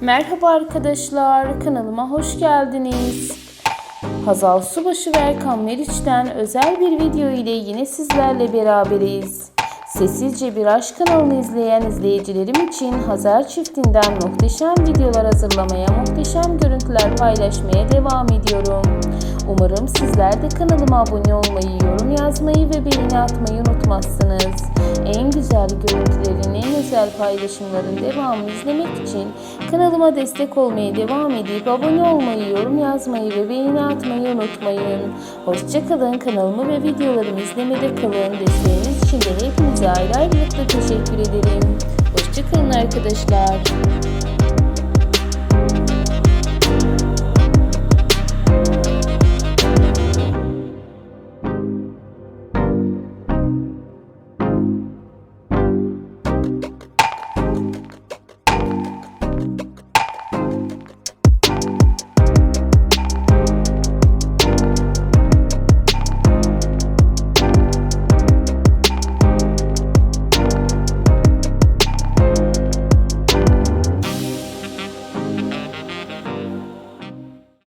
Merhaba arkadaşlar, kanalıma hoş geldiniz. Hazal Subaşı ve Erkan Meriç'ten özel bir video ile yine sizlerle beraberiz. Sessizce Bir Aşk kanalını izleyen izleyicilerim için Hazar çiftinden muhteşem videolar hazırlamaya, muhteşem görüntüler paylaşmaya devam ediyorum. Umarım sizler de kanalıma abone olmayı, yorum yazmayı ve beğeni atmayı unutmazsınız. En güzel görüntülerin, en özel paylaşımların devamını izlemek için kanalıma destek olmaya devam edip abone olmayı, yorum yazmayı ve beğeni atmayı unutmayın. Hoşçakalın, kanalımı ve videolarımı izlemede kalın. Desteğiniz için de hepinize ayrı ayrılıkla teşekkür ederim. Hoşçakalın arkadaşlar.